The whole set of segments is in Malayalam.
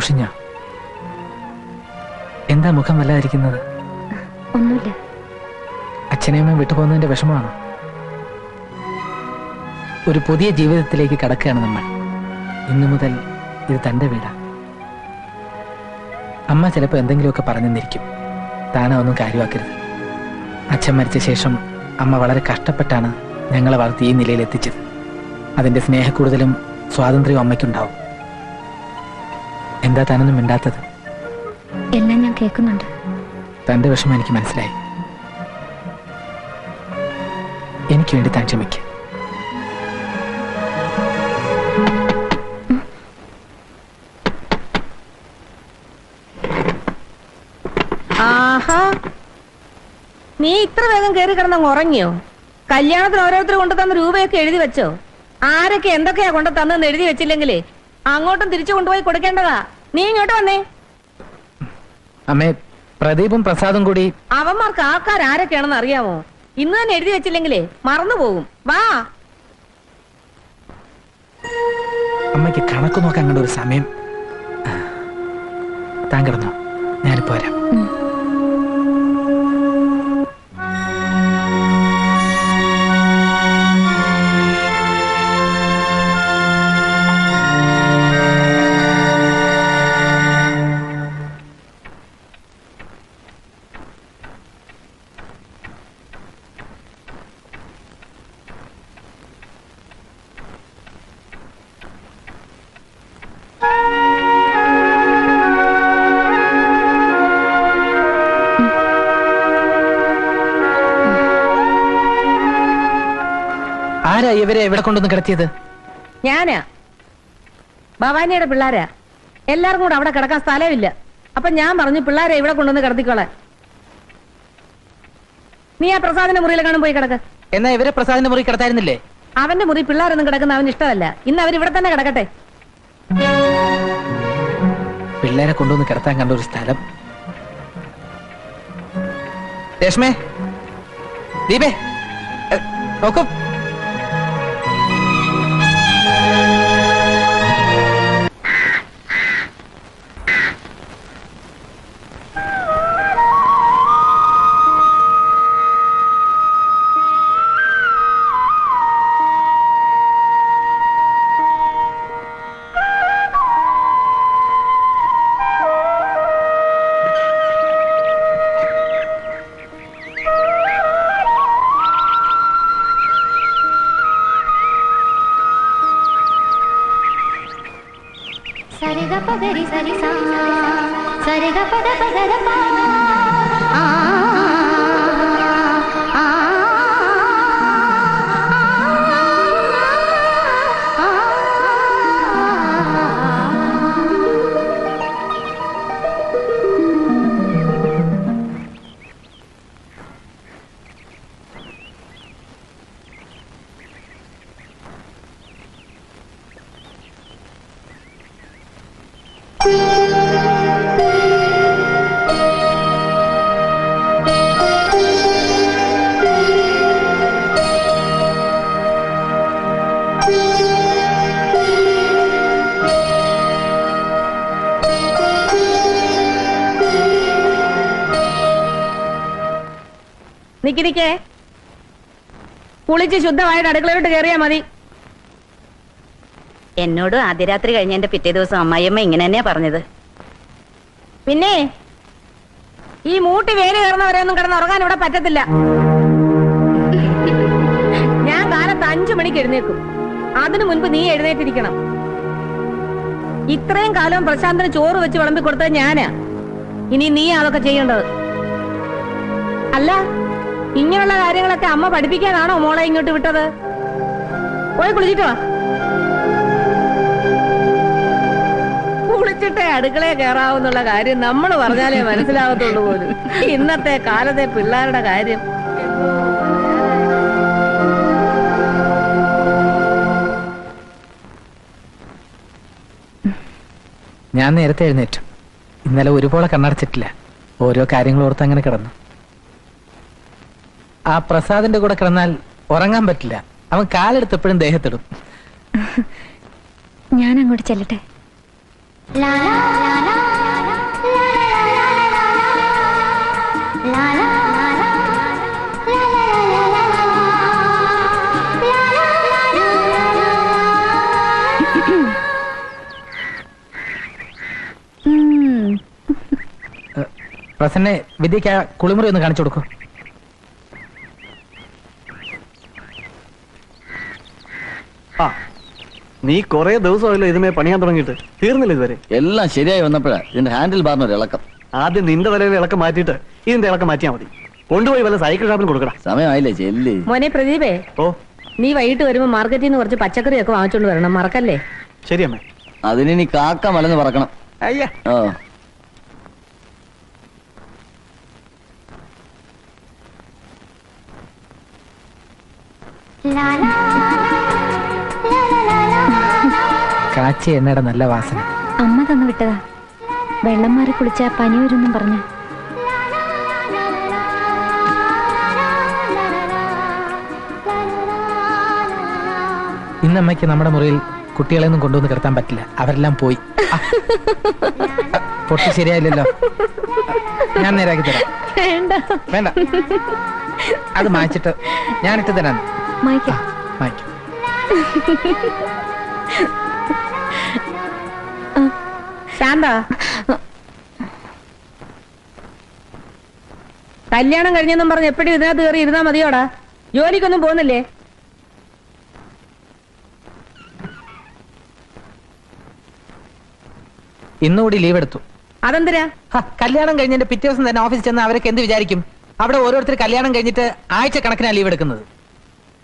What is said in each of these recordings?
മുഷിഞ്ഞ. എന്താ മുഖം വല്ലാതിരിക്കുന്നത്? ഒന്നുമില്ല. അച്ഛനെയും വിട്ടുപോകുന്നതിന്റെ വിഷമമാണ്? ഒരു പുതിയ ജീവിതത്തിലേക്ക് കടക്കുകയാണ് നമ്മൾ. ഇന്നു മുതൽ ഇത് തന്റെ വീടാ. അമ്മ ചിലപ്പോൾ എന്തെങ്കിലുമൊക്കെ പറഞ്ഞെന്നിരിക്കും. താനെ ഒന്നും കാര്യമാക്കരുത്. അച്ഛൻ മരിച്ച ശേഷം അമ്മ വളരെ കഷ്ടപ്പെട്ടാണ് ഞങ്ങളെ വളർത്തി ഈ നിലയിൽ എത്തിച്ചത് അതിന്റെ സ്നേഹക്കൂടുതലും സ്വാതന്ത്ര്യവും അമ്മയ്ക്കുണ്ടാവും. എന്താ താനൊന്നും മിണ്ടാത്തത്? എല്ലാം ഞാൻ കേൾക്കുന്നുണ്ട്. തന്റെ വിഷമം എനിക്ക് മനസ്സിലായി. എനിക്ക് വേണ്ടി താൻ ക്ഷമിക്ക. ആഹാ. നീ ഇത്ര വേഗം കയറി കിടന്നങ്ങ് ഉറങ്ങിയോ? കല്യാണത്തിന് ഓരോരുത്തർ കൊണ്ടു തന്ന രൂപയൊക്കെ എഴുതി വെച്ചോ? ആരൊക്കെ എന്തൊക്കെയാ കൊണ്ടു തന്നെന്ന് എഴുതി വെച്ചില്ലെങ്കിലേ അങ്ങോട്ടും തിരിച്ചു കൊണ്ടുപോയി കൊടുക്കേണ്ടതാ. നീ ഇങ്ങോട്ട് വന്നേ. അമ്മേ പ്രദീപും പ്രസാദും കൂടി. അവന്മാർക്ക് ആൾക്കാർ ആരൊക്കെയാണെന്ന് അറിയാമോ ഇന്ന് തന്നെ എഴുതി വെച്ചില്ലെങ്കിലേ മറന്നു പോകും. വാ. അമ്മയ്ക്ക് കണക്ക് നോക്കാൻ കണ്ട ഒരു സമയം. താൻ കിടന്നോ. ഞാനിപ്പോ വരാം. ഇവരെ എവിടെ കൊണ്ടുവന്ന് കിടത്തിയത്? ഞാനാ. ഭവാനിയുടെ പിള്ളാരാ. എല്ലാവർക്കും കൂടെ അവിടെ കിടക്കാൻ സ്ഥലമില്ല. അപ്പൊ ഞാൻ പറഞ്ഞു പിള്ളാരെ ഇവിടെ കൊണ്ടുവന്ന് കിടത്തിക്കോളെ നീ ആ പ്രസാദിന്റെ മുറിയിൽ കാണും പോയി കിടക്ക്. എന്നാ ഇവരെ പ്രസാദിന്റെ മുറി കിടത്തായിരുന്നില്ലേ? അവന്റെ മുറി പിള്ളാരൊന്നും കിടക്കുന്ന അവന് ഇഷ്ടമല്ല. ഇന്ന് അവർ ഇവിടെ തന്നെ കിടക്കട്ടെ. പിള്ളേരെ കൊണ്ടുവന്ന് കിടത്താൻ കണ്ട ഒരു സ്ഥലം. രേഷ്മേ ദീപേ നോക്കൂ. strawberries are sun. നിക്കേ കുളിച്ച് ശുദ്ധമായിട്ട് അടുക്കളയിലോട്ട് കയറിയാ മതി. എന്നോട് ആദ്യ രാത്രി കഴിഞ്ഞതിന്റെ പിറ്റേ ദിവസം അമ്മായിയമ്മ ഇങ്ങനെ തന്നെയാ പറഞ്ഞത്. പിന്നെ ഈ മൂട്ടി വേര് കയറുന്നവരെയൊന്നും കിടന്ന് ഉറങ്ങാൻ ഇവിടെ പറ്റത്തില്ല. ഞാൻ കാലത്ത് അഞ്ചു മണിക്ക് എഴുന്നേക്കും അതിനു മുൻപ് നീ എഴുന്നേറ്റിരിക്കണം. ഇത്രയും കാലം പ്രശാന്തന് ചോറ് വെച്ച് വിളമ്പി കൊടുത്തത് ഞാനാ. ഇനി നീ അതൊക്കെ ചെയ്യേണ്ടത്. അല്ല ഇങ്ങനെയുള്ള കാര്യങ്ങളൊക്കെ അമ്മ പഠിപ്പിക്കാനാണോ മോളെ ഇങ്ങോട്ട് വിട്ടത്? പോയി കുളിച്ചിട്ട് വാ. കുളിച്ചിട്ടേ അടുക്കളയെ കയറാവുന്നുള്ള കാര്യം നമ്മൾ പറഞ്ഞാലേ മനസ്സിലാവത്തുള്ളൂ പോലും. ഇന്നത്തെ കാലത്തെ പിള്ളേരുടെ കാര്യം. ഞാൻ നേരത്തെ എഴുന്നേറ്റു. ഇന്നലെ ഒരുപോലെ കണ്ണടച്ചിട്ടില്ല. ഓരോ കാര്യങ്ങൾ ഓർത്ത് അങ്ങനെ കിടന്നു. ആ പ്രസാദിന്റെ കൂടെ കിടന്നാൽ ഉറങ്ങാൻ പറ്റില്ല അവൻ കാലെടുത്തപ്പോഴും ദേഹത്തിടും ഞാൻ അങ്ങോട്ട് ചെല്ലട്ടെ പ്രസന്നെ വിദ്യക്ക് ആ കുളിമുറി ഒന്ന് കാണിച്ചു കൊടുക്കൂ നീ കൊറേ ദിവസമായല്ലോ ഇതുമേ പണിയാൻ തുടങ്ങിയിട്ട്. തീർന്നില്ല ഇതുവരെ? എല്ലാം ശരിയായി വന്നപ്പോഴാ ഇതിന്റെ ഹാൻഡിൽ ബാറിന് ഒരു ഇളക്കം. ആദ്യം നിന്റെ തലയിൽ ഇളക്കം മാറ്റിയിട്ട് ഇതിന്റെ ഇളക്കം മാറ്റിയാൽ മതി. കൊണ്ടുപോയി വല്ല സൈക്കിൾ ഷാപ്പിൽ കൊടുക്കണം സമയമായില്ലേ ചെല്ലി. മോനെ പ്രദീപേ ഓ. നീ വൈകിട്ട് വരുമ്പോ മാർക്കറ്റിൽ നിന്ന് കുറച്ച് പച്ചക്കറിയൊക്കെ വാങ്ങിച്ചോണ്ട് വരണം. മറക്കല്ലേ? ശരിയമ്മേ അതിനി കാക്ക മലന്ന് പറക്കണം. അയ്യ. ഓ. ലാലാ. കാച്ചി എണ്ണയുടെ നല്ല വാസന. അമ്മ തന്നു വിട്ടതാ. വെള്ളം മാറി കുളിച്ച പനി വരുമെന്നും പറഞ്ഞു. ഇന്ന് അമ്മയ്ക്ക് നമ്മുടെ മുറിയിൽ കുട്ടികളെ ഒന്നും കൊണ്ടുവന്ന് കിടത്താൻ പറ്റില്ല. അവരെല്ലാം പോയി. പൊട്ടി ശരിയായില്ലല്ലോ. ഞാൻ നേരാക്കി തരാം. വേണ്ട. വേണ്ട. അത് മായ്ച്ചിട്ട് ഞാനിട്ട് തരാം. മായ്ക്ക. മായ്ക്കും. ശാന്ത. കല്യാണം കഴിഞ്ഞെന്നും പറഞ്ഞ് എപ്പോഴും ഇതിനകത്ത് കയറി ഇരുന്നാ മതിയോടാ? ജോലിക്കൊന്നും പോകുന്നില്ലേ? ഇന്നുകൂടി ലീവ് എടുത്തു. അതെന്തിനാ? കല്യാണം കഴിഞ്ഞതിന്റെ പിറ്റേ ദിവസം തന്നെ ഓഫീസിൽ ചെന്ന് അവരൊക്കെ എന്ത് വിചാരിക്കും? അവിടെ ഓരോരുത്തർ കല്യാണം കഴിഞ്ഞിട്ട് ആഴ്ച കണക്കിനാണ് ലീവ് എടുക്കുന്നത്.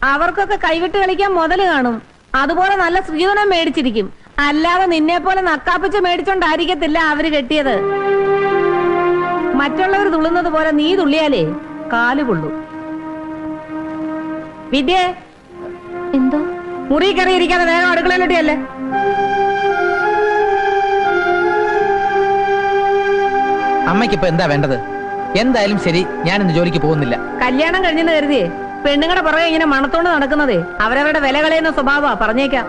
അവർക്കൊക്കെ കൈവിട്ട് കളിക്കാൻ മുതൽ കാണും. അതുപോലെ നല്ല സ്ത്രീധനം മേടിച്ചിരിക്കും. അല്ലാതെ നിന്നെ പോലെ നക്കാപ്പിച്ച് മേടിച്ചോണ്ടായിരിക്കത്തില്ല അവർ കെട്ടിയത്. മറ്റുള്ളവർ തുള്ളുന്നത് പോലെ നീ തുള്ളിയാലേ കാൽ കൊള്ളു. വിദ്യേ എന്തോ? മുറി കറിയിരിക്കാതെ വേഗം അടുക്കളയിലോട്ടിയല്ലേ അമ്മയ്ക്ക് ഇപ്പൊ എന്താ വേണ്ടത്? എന്തായാലും ശരി ഞാൻ ഇന്ന് ജോലിക്ക് പോകുന്നില്ല. കല്യാണം കഴിഞ്ഞെന്ന് കരുതിയേ പെണ്ണുങ്ങളുടെ പുറകെ ഇങ്ങനെ മണത്തോണ്ട് നടക്കുന്നതേ അവരവരുടെ വില കളയുന്ന സ്വഭാവമാ പറഞ്ഞേക്കാം.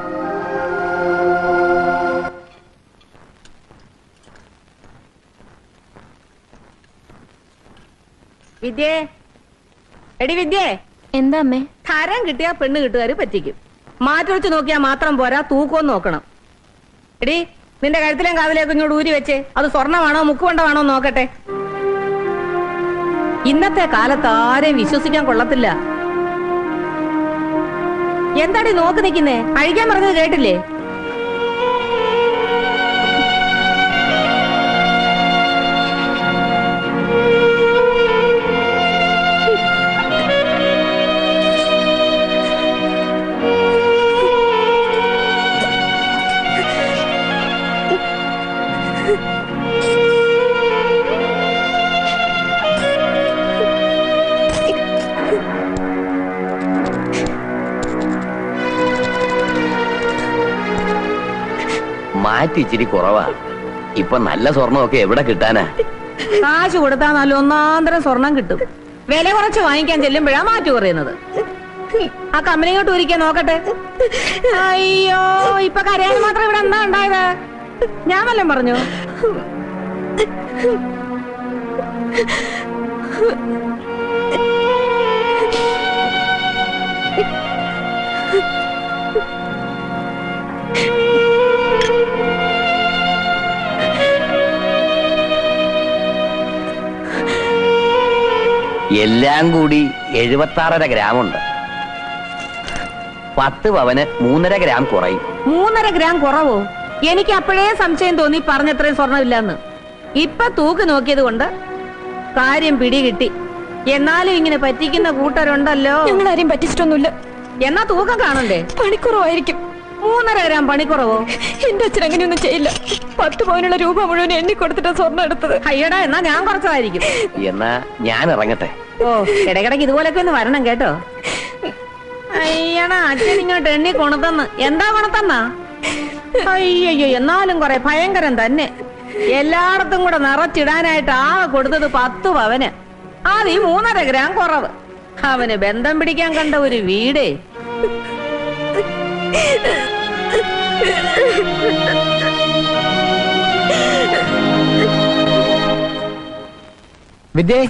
വിദ്യേ. എടി വിദ്യേ. എന്താ അമ്മേ? തരം കിട്ടിയാ പെണ്ണ് കിട്ടുകാര് പറ്റിക്കും. മാറ്റി വെച്ച് നോക്കിയാ മാത്രം പോരാ തൂക്കവും നോക്കണം. എടി നിന്റെ കഴുത്തിലേം കാതിലേക്കും ഇങ്ങോട്ട് ഊരി വെച്ചേ. അത് സ്വർണമാണോ മുക്കുകൊണ്ടാണോ നോക്കട്ടെ. ഇന്നത്തെ കാലത്ത് ആരെയും വിശ്വസിക്കാൻ കൊള്ളത്തില്ല. എന്താടി നോക്കി നിക്കുന്നേ? അഴിക്കാൻ പറഞ്ഞത് കേട്ടില്ലേ? മാറ്റി ഇച്ചിരി കുറവാ. ഇപ്പൊ നല്ല സ്വർണമൊക്കെ എവിടെ കിട്ടാനാ? കാശ് കൊടുത്താൽ നല്ല ഒന്നാന്തരം സ്വർണം കിട്ടും. വില കുറച്ച് വാങ്ങിക്കാൻ ചെല്ലുമ്പോഴാ മാറ്റു കുറയുന്നത്. ആ കമ്പനിയോട്ട് ഒരിക്കാൻ നോക്കട്ടെ. അയ്യോ ഇപ്പൊ കരയാൻ മാത്രം ഇവിടെ എന്താ ഉണ്ടായത്? ഞാൻ വല്ലതും പറഞ്ഞു? എല്ലാം കൂടി എഴുപത്തി ആറര ഗ്രാമുണ്ട്. പത്ത് പവന് മൂന്നര ഗ്രാം കുറയും. മൂന്നര ഗ്രാം കുറവോ? എനിക്ക് അപ്പോഴേ സംശയം തോന്നി പറഞ്ഞത്രയും സ്വർണമില്ലെന്ന് ഇപ്പൊ തൂക്ക് നോക്കിയത് കൊണ്ട് കാര്യം പിടികിട്ടി എന്നാലും ഇങ്ങനെ പറ്റിക്കുന്ന കൂട്ടരുണ്ടല്ലോ. ഞങ്ങൾ ആരെയും പറ്റിച്ചിട്ടൊന്നുമില്ല. എന്നാ തൂക്കം കാണണ്ടേ? പണിക്കുറവായിരിക്കും. മൂന്നര ഗ്രാം പണിക്കുറവോ എന്റെ അച്ഛൻ അങ്ങനെയൊന്നും ചെയ്യില്ല. പത്ത് പവനുള്ള രൂപ മുഴുവൻ എണ്ണി കൊടുത്തിട്ട് സ്വർണം എടുത്തത്. അയ്യടാ എന്നാ ഞാൻ കുറച്ചതായിരിക്കും. എന്നാ ഞാൻ ഇറങ്ങട്ടെ. ഓ ഇടയ്ക്കിടയ്ക്ക് ഇതുപോലൊക്കെ ഒന്ന് വരണം കേട്ടോ. അയ്യടാ അച്ഛൻ ഇങ്ങോട്ട് എണ്ണി കൊണത്തന്ന്. എന്താ കൊണത്തന്നാ? അയ്യോ എന്നാലും കൊറേ ഭയങ്കരം തന്നെ. എല്ലായിടത്തും കൂടെ നിറച്ചിടാനായിട്ട് ആ കൊടുത്തത് പത്ത് പവന്. അത് ഈ മൂന്നര ഗ്രാം കുറവ്. അവന് ബന്ധം പിടിക്കാൻ കണ്ട ഒരു വീടേ. വിദ്യേ?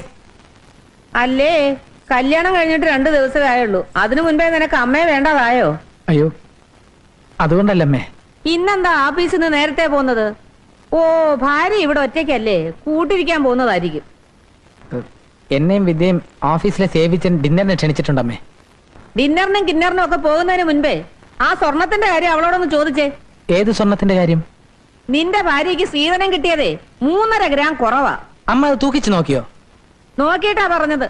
അല്ലേ? കല്യാണം കഴിഞ്ഞിട്ട് രണ്ടു ദിവസമേ ആയുള്ളൂ അതിനു മുൻപേ നിനക്ക് അമ്മയെ വേണ്ടതായോ? അയ്യോ അതുകൊണ്ടല്ലമ്മേ. ഇന്നെന്താ ആഫീസിൽ നിന്ന് നേരത്തെ പോകുന്നത്? ഓ ഭാര്യ ഇവിടെ ഒറ്റയ്ക്കല്ലേ? കൂട്ടിരിക്കാൻ പോകുന്നതായിരിക്കും. എന്നെയും വിദ്യയും ഓഫീസിലെ സേവിച്ചൻ ഡിന്നറിന് ക്ഷണിച്ചിട്ടുണ്ടമ്മേ. ഡിന്നറിനും കിന്നറിനും ഒക്കെ പോകുന്നതിന് മുൻപേ ആ സ്വർണത്തിന്റെ കാര്യം അവളോടൊന്ന് ചോദിച്ചേ. ഏത് സ്വർണത്തിന്റെ കാര്യം? നിന്റെ ഭാര്യക്ക് സ്ത്രീധനം കിട്ടിയതേ മൂന്നര ഗ്രാം കുറവാ. അമ്മ അത് തൂക്കിച്ചു നോക്കിയോ? നോക്കിയിട്ടാ പറഞ്ഞത്.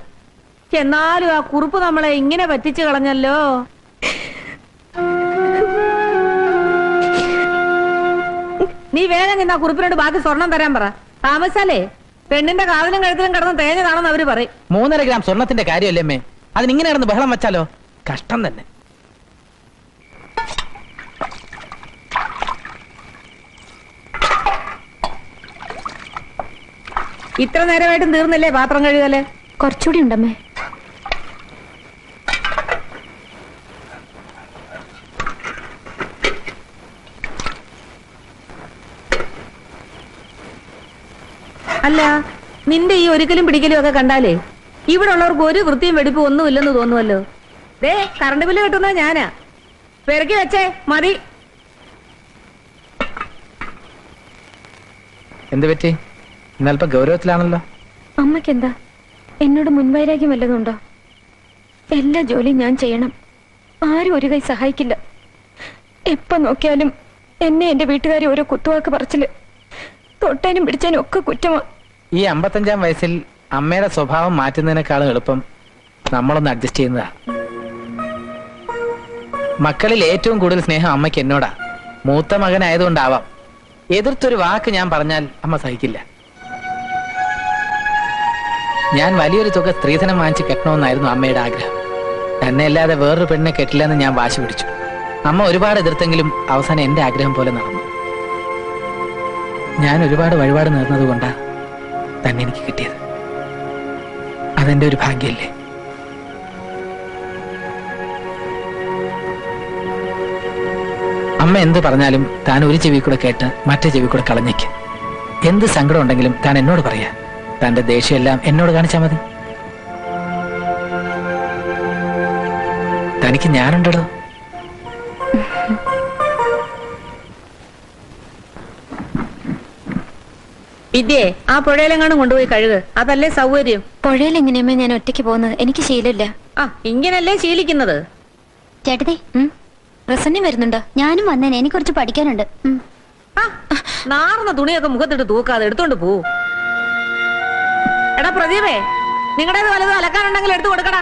എന്നാലും ആ കുറുപ്പ് നമ്മളെ ഇങ്ങനെ പറ്റിച്ചു കളഞ്ഞല്ലോ. നീ വേഗം ചെന്ന് ആ കുറുപ്പിനോട് ബാക്കി സ്വർണം തരാൻ പറ. താമസാലേ പെണ്ണിന്റെ കാതിലും കഴുത്തിലും കിടന്ന് തേഞ്ഞതാണെന്ന് അവർ പറയും. മൂന്നര ഗ്രാം സ്വർണത്തിന്റെ കാര്യമല്ലേ അമ്മേ? അതിനിങ്ങനെ കിടന്ന് ബഹളം വെച്ചാലോ? കഷ്ടം തന്നെ. ഇത്ര നേരമായിട്ടും തീർന്നില്ലേ പാത്രം കഴുകൽ? കുറച്ചുകൂടി ഉണ്ടമ്മേ. അല്ല നിന്റെ ഈ ഒരിക്കലും പിടിക്കലും ഒക്കെ കണ്ടാലേ ഇവിടെ ഉള്ളവർക്ക് ഒരു വൃത്തിയും വെടിപ്പും ഒന്നും ഇല്ലെന്ന് തോന്നുമല്ലോ ദേ കറണ്ട് ബില്ല് കിട്ടുന്ന ഞാനാ. പെരുക്കി വെച്ചേ മതി. എന്ത് പറ്റി? ഇന്നൽപ്പം ഗൗരവത്തിലാണല്ലോ. അമ്മയ്ക്ക് എന്താ എന്നോട് മുൻവൈരാഗ്യം വല്ലതുണ്ടോ എല്ലാ ജോലിയും ഞാൻ ചെയ്യണം. ആരും ഒരു കൈ സഹായിക്കില്ല. എപ്പോ നോക്കിയാലും എന്നെ എന്റെ വീട്ടുകാരെ ഓരോ കുത്തുവാക്ക് പറച്ചിൽ. തൊട്ടേനും പിടിച്ചേനും ഒക്കെ കുറ്റമാ. ഈ അമ്പത്തഞ്ചാം വയസ്സിൽ അമ്മയുടെ സ്വഭാവം മാറ്റുന്നതിനേക്കാളും എളുപ്പം നമ്മളൊന്ന് അഡ്ജസ്റ്റ് ചെയ്യുന്നതാ. മക്കളിൽ ഏറ്റവും കൂടുതൽ സ്നേഹം അമ്മയ്ക്ക് എന്നോടാ. മൂത്ത മകനായതുകൊണ്ടാവാം. എതിർത്തൊരു വാക്ക് ഞാൻ പറഞ്ഞാൽ അമ്മ സഹിക്കില്ല. ഞാൻ വലിയൊരു തുക സ്ത്രീധനം വാങ്ങിച്ച് കെട്ടണമെന്നായിരുന്നു അമ്മയുടെ ആഗ്രഹം. തന്നെ അല്ലാതെ വേറൊരു പെണ്ണിനെ കെട്ടില്ലെന്ന് ഞാൻ വാശി പിടിച്ചു. അമ്മ ഒരുപാട് എതിർത്തെങ്കിലും അവസാനം എന്റെ ആഗ്രഹം പോലെ നടന്നു. ഞാൻ ഒരുപാട് വഴിപാട് നേർന്നതുകൊണ്ടാ തന്നെ എനിക്ക് കിട്ടിയത്. അതെന്റെ ഒരു ഭാഗ്യല്ലേ? അമ്മ എന്ത് പറഞ്ഞാലും താൻ ഒരു ചെവി കൂടെ കേട്ട് മറ്റേ ചെവി കൂടെ കളഞ്ഞേക്ക്. എന്ത് സങ്കടം ഉണ്ടെങ്കിലും താൻ എന്നോട് പറയാ. തന്റെ ദേഷ്യമെല്ലാം എന്നോട് കാണിച്ചാ മതി. തനിക്ക് ഞാനുണ്ടല്ലോ. വിദ്യേ ആ പുഴയിലെങ്ങാനും കൊണ്ടുപോയി കഴുക്. അതല്ലേ സൗകര്യം? പുഴയിൽ എങ്ങനെയമ്മേ ഞാൻ ഒറ്റയ്ക്ക് പോകുന്നത്? എനിക്ക് ശീലമില്ല. ആ ഇങ്ങനല്ലേ ശീലിക്കുന്നത്? ചേട്ടതി പ്രസന്നം വരുന്നുണ്ടോ? ഞാനും വന്നേനെ. എനിക്ക് കുറച്ച് പഠിക്കാനുണ്ട്. നാർന്ന തുണിയൊക്കെ മുഖത്തിട്ട് തൂക്കാതെ എടുത്തോണ്ട് പോ. എടാ പ്രദീപേ നിങ്ങളുടേത് വലത് അലക്കാനുണ്ടെങ്കിൽ എടുത്തു കൊടുക്കടാ.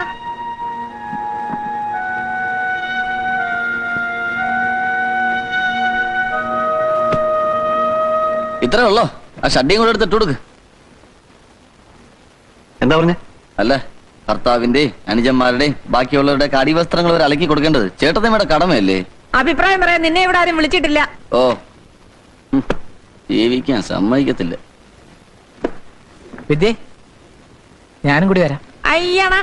ഇത്രേ ഉള്ളോ? ആ ഷഡ്ഡിയും കൂടെ എടുത്ത് ഇട്ടു കൊടുക്ക്. എന്താ പറഞ്ഞ? അല്ല ഭർത്താവിന്റെയും അനുജന്മാരുടെയും ബാക്കിയുള്ളവരുടെ അടിവസ്ത്രങ്ങൾ അവർ അലക്കി കൊടുക്കേണ്ടത് ചേട്ടത്തമ്മയുടെ കടമയല്ലേ? അഭിപ്രായം പറയാൻ നിന്നെ ഇവിടെ ആരും വിളിച്ചിട്ടില്ല. ഓ. ജീവിക്കാൻ സമ്മതിക്കത്തില്ല. വിദ്യേ ഞാനും കൂടി വരാം. അയ്യണ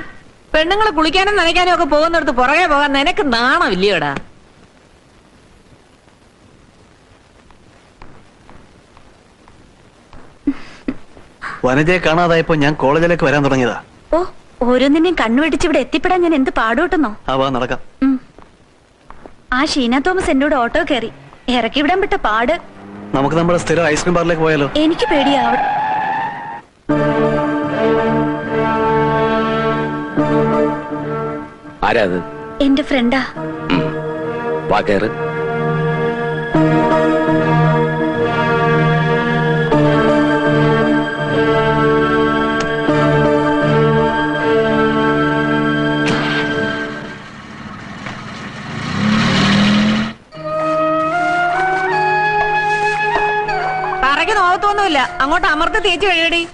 പെണ്ണുങ്ങളെ കുളിക്കാനും നനയ്ക്കാനും ഒക്കെ പോകുന്നിടത്ത് പുറകെ പോകാൻ നിനക്ക് നാണമില്ലയോടാ. വനജയെ കാണാതായപ്പോ ഞാൻ കോളേജിലേക്ക് വരാൻ തുടങ്ങിയതാ. ഓ ഓരോന്നിനെയും കണ്ണുവെടിച്ച് ഇവിടെ എത്തിപ്പെടാൻ ഞാൻ എന്ത് പാടോട്ടെന്നോ അവാ നടക്കാം. ആ ഷീന തോമസ് എന്നോട് ഓട്ടോ കയറി. ഇറക്കി വിടാൻ പെട്ട പാട്. നമുക്ക് നമ്മുടെ സ്ഥിരം ഐസ്ക്രീം പാർലേക്ക് പോയാലോ? എനിക്ക് പേടിയാ ആരാ അത്? എന്റെ ഫ്രണ്ടാ. വാ കയറ് അങ്ങോട്ട് അമർത്ത് തേച്ച് കഴിയടി.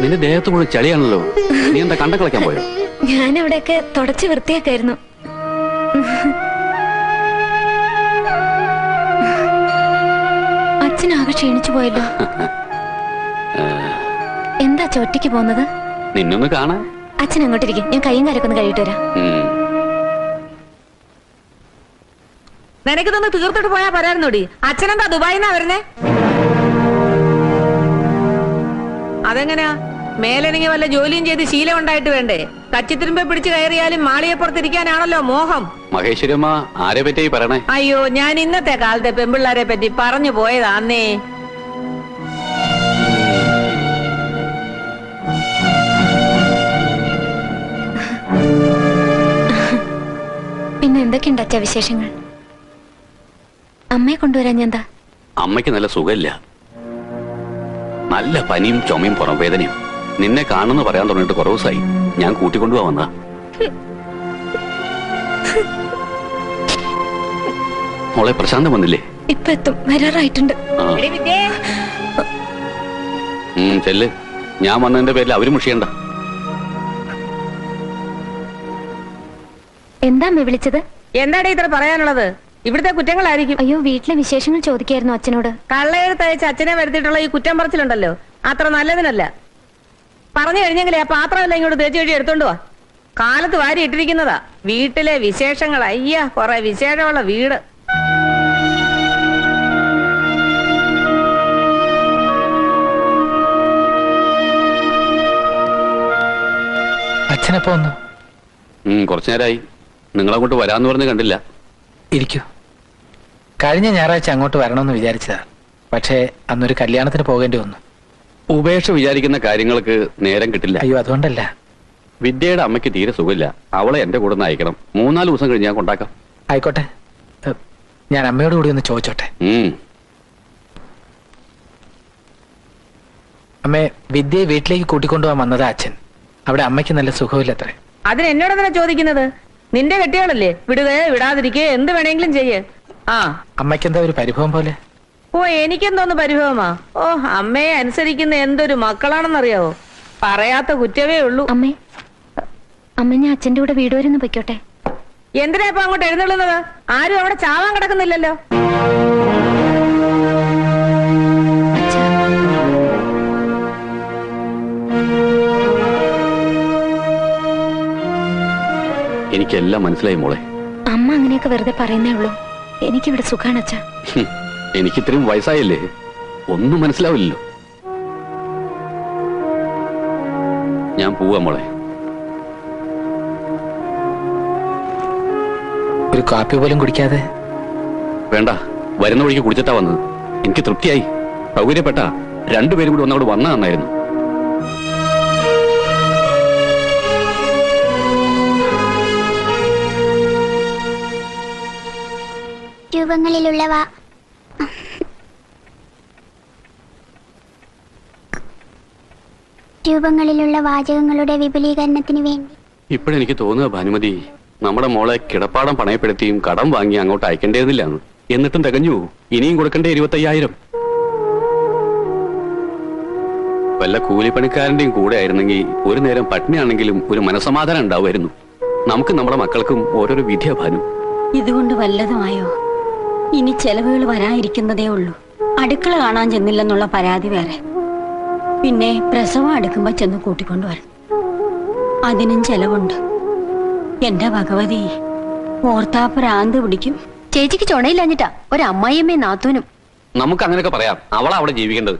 നിന്റെ ദേഹത്ത് ചളിയാണല്ലോ. നീ എന്താ കണ്ട കളിക്കാൻ പോയോ? ഞാൻ അവിടെയൊക്കെ തുടച്ച് വൃത്തിയാക്കായിരുന്നു. എന്താ ചോട്ടിക്ക് പോകുന്നത്? നിന്നൊന്ന് കാണാൻ അച്ഛൻ അങ്ങോട്ടിരിക്കും. ഞാൻ കൈയും കാലൊക്കെ ഒന്ന് കഴിയിട്ട് വരാം. നിനക്ക് തന്നെ തീർത്തിട്ട് പോയാ പോരായിരുന്നോടി. അച്ഛനെന്താ ദുബായിന്നാ വരുന്നേ? അതെങ്ങനെയാ? മേലെനിങ്ങി വല്ല ജോലിയും ചെയ്ത് ശീലം ഉണ്ടായിട്ട് വേണ്ടേ? കച്ചിത്തിരുമ്പെ പിടിച്ച് കയറിയാലും മാളികപ്പുറത്തിരിക്കാനാണല്ലോ മോഹം. മഹേശ്വരമ്മ ആരെ പറ്റി പറയണേ? അയ്യോ ഞാൻ ഇന്നത്തെ കാലത്തെ പെമ്പിള്ളാരെ പറ്റി പറഞ്ഞു പോയതാന്നേ. പിന്നെ എന്തൊക്കെയുണ്ട് അച്ഛ വിശേഷങ്ങൾ? അമ്മയെ കൊണ്ടുവരാൻ ഞാൻ അമ്മയ്ക്ക് നല്ല സുഖമില്ല. നല്ല പനിയും ചുമയും പുറം വേദനയും നിന്നെ കാണുന്നു പറയാൻ തുടങ്ങിയിട്ട് കുറവ് ദിവസമായി. ഞാൻ കൂട്ടിക്കൊണ്ടുപോവാ വന്ന മോളെ പ്രശാന്തം വന്നില്ലേ? ഇപ്പൊ എത്തും. വരാറായിട്ടുണ്ട്. ചെല്ല്. ഞാൻ വന്നതിന്റെ പേരിൽ അവർ മുഷിയണ്ട. എന്താ അമ്മ വിളിച്ചത്? എന്താടേ ഇത്ര പറയാനുള്ളത്? ഇവിടുത്തെ കുറ്റങ്ങളായിരിക്കും. അയ്യോ വീട്ടിലെ വിശേഷങ്ങൾ ചോദിക്കായിരുന്നു അച്ഛനോട്. കള്ളയെടുത്തയച്ച് അച്ഛനെ വരുത്തിയിട്ടുള്ള ഈ കുറ്റം പറച്ചിലുണ്ടല്ലോ. അത്ര നല്ലതിനല്ല. പറഞ്ഞു കഴിഞ്ഞെങ്കിലേ ആ പാത്രമല്ല ഇങ്ങോട്ട് തേച്ച് കഴിച്ച് എടുത്തോണ്ട് വാ. കാലത്ത് വാരി ഇട്ടിരിക്കുന്നതാ. വീട്ടിലെ വിശേഷങ്ങൾ. അയ്യ കൊറേ വിശേഷമുള്ള വീട്. അച്ഛനപ്പോ ഒന്ന് കുറച്ചു നേരമായി നിങ്ങളങ്ങോട്ട് വരാന്ന് പറഞ്ഞ് കണ്ടില്ല. ഇരിക്കൂ. കഴിഞ്ഞ ഞായറാഴ്ച അങ്ങോട്ട് വരണമെന്ന് വിചാരിച്ചതാ. പക്ഷേ അന്നൊരു കല്യാണത്തിന് പോകേണ്ടി വന്നു. ഉപേക്ഷ വിചാരിക്കുന്ന കാര്യങ്ങൾക്ക് നേരം കിട്ടില്ല. അയ്യോ അതുകൊണ്ടല്ല. വിദ്യയുടെ അമ്മയ്ക്ക് തീരെ സുഖമില്ല. അവളെ എന്റെ കൂടെ ഒന്ന് അയക്കണം. മൂന്നാൽ ദിവസം കഴിഞ്ഞ് ഞാൻ കൊണ്ടാക്കാം. ആയിക്കോട്ടെ. ഞാൻ അമ്മയോട് കൂടി ഒന്ന് ചോദിച്ചോട്ടെ. അമ്മേ വിദ്യയെ വീട്ടിലേക്ക് കൂട്ടിക്കൊണ്ടുപോകാൻ വന്നതാ അച്ഛൻ. അവിടെ അമ്മയ്ക്ക് നല്ല സുഖമില്ലത്രേ. അതിന് തന്നെ ചോദിക്കുന്നത്? നിന്റെ കെട്ടിയാളല്ലേ? വിടുകേ വിടാതിരിക്കേ എന്ത് വേണമെങ്കിലും ചെയ്യേ. ആ. അമ്മയ്ക്ക് എന്താ ഒരു പരിഭവം പോലെ. ഓ എനിക്കെന്തോന്ന് പരിഭവമാ? ഓ അമ്മയെ അനുസരിക്കുന്ന എന്തൊരു മക്കളാണെന്നറിയാവോ? പറയാത്ത കുറ്റവേ ഉള്ളൂ. അമ്മേ അമ്മ ഞാൻ അച്ഛന്റെ കൂടെ വീട് വരെ ഒന്ന് പൊയ്ക്കോട്ടെ. എന്തിനാ ഇപ്പൊ അങ്ങോട്ട് എഴുന്നള്ളുന്നത്? ആരും അവിടെ ചാവാൻ കിടക്കുന്നില്ലല്ലോ. എനിക്കെല്ലാം മനസ്സിലായി മോളെ. അമ്മ അങ്ങനെയൊക്കെ വെറുതെ പറയുന്നേ ഉള്ളൂ. എനിക്കിവിടെ സുഖാണ് അച്ഛാ. എനിക്ക് ഇത്രയും വയസ്സായല്ലേ? ഒന്നും മനസ്സിലാവില്ലല്ലോ. ഞാൻ പോവാ മോളെ. ഒരു കാപ്പി പോലും കുടിക്കാതെ? വേണ്ട വരുന്ന വഴിക്ക് കുടിച്ചിട്ടാ വന്നത്. എനിക്ക് തൃപ്തിയായി. സൗകര്യപ്പെട്ട. രണ്ടുപേരും കൂടി ഒന്നവിടെ വന്ന നന്നായിരുന്നു. രൂപങ്ങളിലുള്ളവ രൂപങ്ങളിലുള്ള വാചകങ്ങളുടെ വിപുലീകരണത്തിന് വേണ്ടി. ഇപ്പോഴെനിക്ക് തോന്നുക ഭാനുമതി നമ്മുടെ മോളെ കിടപ്പാടം പണയപ്പെടുത്തിയും കടം വാങ്ങി അങ്ങോട്ട് അയക്കേണ്ടതില്ല എന്നിട്ടും തികഞ്ഞു ഇനിയും കൊടുക്കണ്ടേ ഇരുപത്തയ്യായിരം? വല്ല കൂലിപ്പണിക്കാരന്റെയും കൂടെ ആയിരുന്നെങ്കിൽ ഒരു നേരം പട്ടിണിയാണെങ്കിലും ഒരു മനസമാധാനം ഉണ്ടാവുമായിരുന്നു. നമുക്ക് നമ്മുടെ മക്കൾക്കും ഓരോരോ വിധിയാ ഭാനു. ഇതുകൊണ്ട് വല്ലതുമായോ? ഇനി ചെലവുകൾ വരാനിരിക്കുന്നതേ ഉള്ളൂ. അടുക്കള കാണാൻ ചെന്നില്ലെന്നുള്ള പരാതി വേറെ. പിന്നെ പ്രസവം അടുക്കുമ്പോ ചെന്ന് കൂട്ടിക്കൊണ്ടുവരണം അതിനും ചെലവുണ്ട്. എന്റെ ഭഗവതി ഓർത്താ പ്രാന്ത് പിടിക്കും. ചേച്ചിക്ക് ചുണയില്ലഞ്ഞിട്ടാ. ഒരു അമ്മായിയമ്മയും നാത്തൂനും. നമുക്ക് അങ്ങനെയൊക്കെ പറയാം. അവളാ അവിടെ ജീവിക്കേണ്ടത്.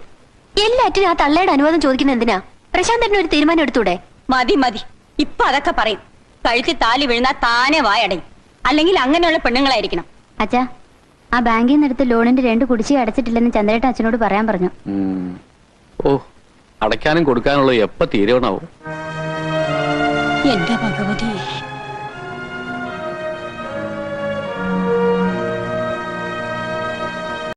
എല്ലാറ്റിനും ആ തള്ളയുടെ അനുവാദം ചോദിക്കുന്ന എന്തിനാ? പ്രശാന്തന്റെ ഒരു തീരുമാനം എടുത്തൂടെ? മതി മതി. ഇപ്പൊ അതൊക്കെ പറയും. കഴുത്തി താലി വീഴുന്ന താനെ വായടയും. അല്ലെങ്കിൽ അങ്ങനെയുള്ള പെണ്ണുങ്ങളായിരിക്കണം. അച്ഛാ ആ ബാങ്കിൽ നിന്ന് എടുത്ത് ലോണിന്റെ രണ്ട് കുടിശ്ശിക അടച്ചിട്ടില്ലെന്ന് ചന്ദ്രേട്ട അച്ഛനോട് പറയാൻ പറഞ്ഞു. ഓ അടക്കാനും കൊടുക്കാനുള്ള എപ്പ തീരുവണാവും എന്റെ ഭഗവതി.